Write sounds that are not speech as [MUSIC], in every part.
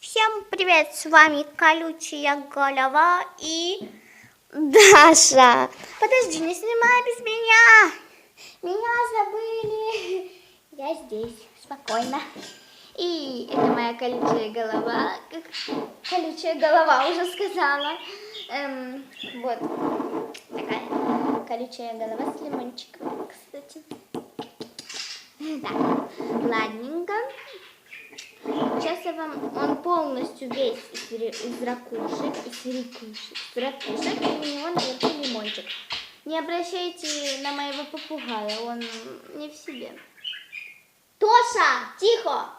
Всем привет, с вами колючая голова и Даша. Подожди, не снимай без меня. Меня забыли. Я здесь, спокойно. И это моя колючая голова. Колючая голова уже сказала. Эм, вот такая колючая голова с лимончиком, кстати. Да, ладненько. Сейчас я вам, он полностью весь из, из ракушек, из ракушек, из ракушек, и у него наверху лимончик. Не обращайте на моего попугая, он не в себе. Тоша, тихо!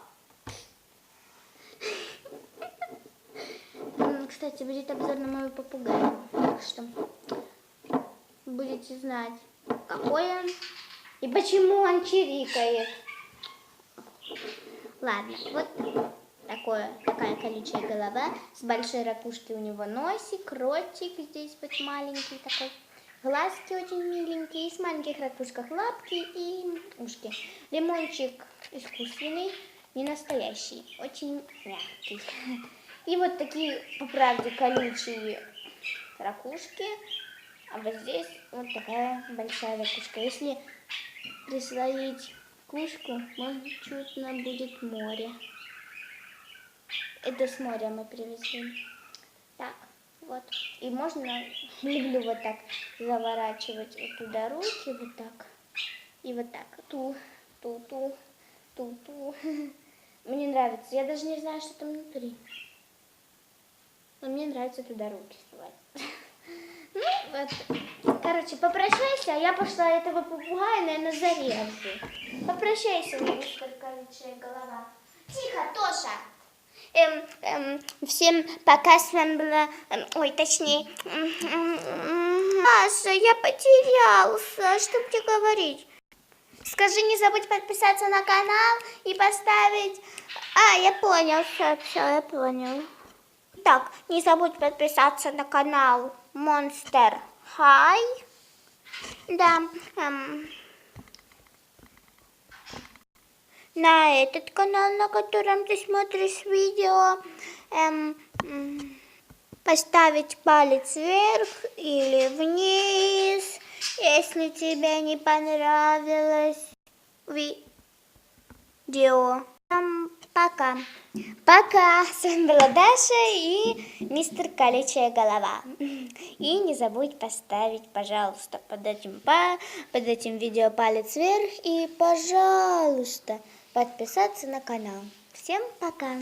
Кстати, будет обзор на моего попугая, так что будете знать, какой он и почему он чирикает. Ладно, вот такое, такая колючая голова. С большой ракушки у него носик, ротик здесь вот маленький такой. Глазки очень миленькие, с маленьких ракушках лапки и ушки. Лимончик искусственный, не настоящий, очень мягкий. И вот такие, по правде, колючие ракушки. А вот здесь вот такая большая ракушка. Если присвоить кушку, может чутно будет море. Это с моря мы привезли. Так, вот. И можно, [LAUGHS] люблю вот так заворачивать вот туда руки, вот так. И вот так. Ту, ту, ту, ту, ту. [LAUGHS] Мне нравится. Я даже не знаю, что там внутри. Но мне нравится туда руки совать. [LAUGHS] Вот. Короче, попрощайся, а я пошла этого попугая, наверное, зарежу. Попрощайся, мистер колючая голова. Тихо, Тоша. Эм, эм, всем пока, с вами была, эм, ой, точнее, Маша, я потерялся, что мне говорить? Скажи, не забудь подписаться на канал и поставить... А, я понял, все, все, я понял. Так, не забудь подписаться на канал Monster High. Да, эм, на этот канал, на котором ты смотришь видео, эм, поставить палец вверх или вниз, если тебе не понравилось видео. Пока. Пока. С вами была Даша и мистер Колючая Голова. И не забудь поставить, пожалуйста, под этим, под этим видео палец вверх. И, пожалуйста, подписаться на канал. Всем пока.